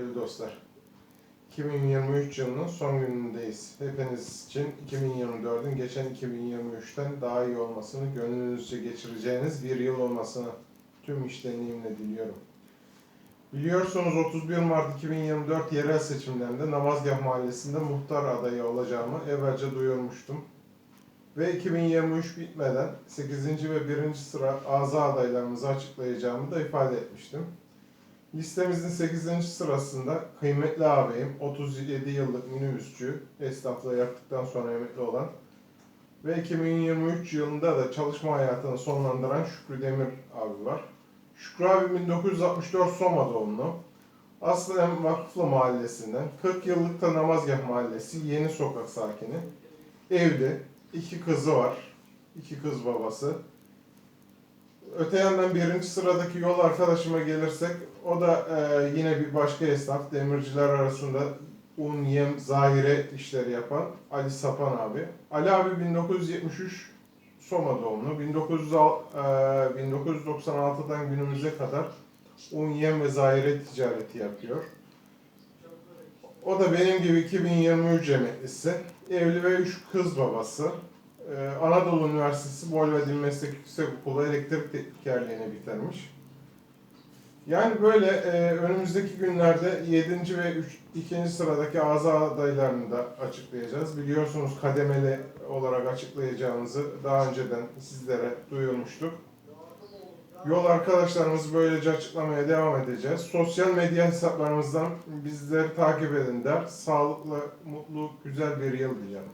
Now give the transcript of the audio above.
sevgili dostlar. 2023 yılının son günündeyiz. Hepiniz için 2024'ün geçen 2023'ten daha iyi olmasını, gönlünüzce geçireceğiniz bir yıl olmasını tüm iştenliğimle diliyorum. Biliyorsunuz 31 Mart 2024 yerel seçimlerinde Namazgah Mahallesi'nde muhtar adayı olacağımı evvelce duyurmuştum. Ve 2023 bitmeden 8. ve 1. sıra azı adaylarımızı açıklayacağımı da ifade etmiştim. Listemizin 8. sırasında kıymetli ağabeyim, 37 yıllık minibüsçü, esnaflığı yaptıktan sonra emekli olan ve 2023 yılında da çalışma hayatını sonlandıran Şükrü Demir abi var. Şükrü abi 1964 Soma doğumlu. Aslen Vakıflı Mahallesi'nden, 40 yıllık da Namazgah Mahallesi, Yeni Sokak sakini. Evli, iki kızı var, iki kız babası. Öte yandan birinci sıradaki yol arkadaşıma gelirsek, o da e, yine bir başka esnaf, demirciler arasında un, yem, zahire işleri yapan Ali Sapan abi. Ali abi 1973 Soma doğumlu. 1906, e, 1996'dan günümüze kadar un, yem ve zahire ticareti yapıyor. O da benim gibi 2023 emeklisi. Evli ve üç kız babası. Ee, Anadolu Üniversitesi Bolvedin Meslek Yüksekokulu Elektrik Teknikerliğini bitirmiş. Yani böyle e, önümüzdeki günlerde 7. ve 3, 2. sıradaki azı adaylarını da açıklayacağız. Biliyorsunuz kademeli olarak açıklayacağımızı daha önceden sizlere duyurmuştuk. Yol arkadaşlarımızı böylece açıklamaya devam edeceğiz. Sosyal medya hesaplarımızdan bizleri takip edin der. Sağlıklı, mutlu, güzel bir yıl dilerim.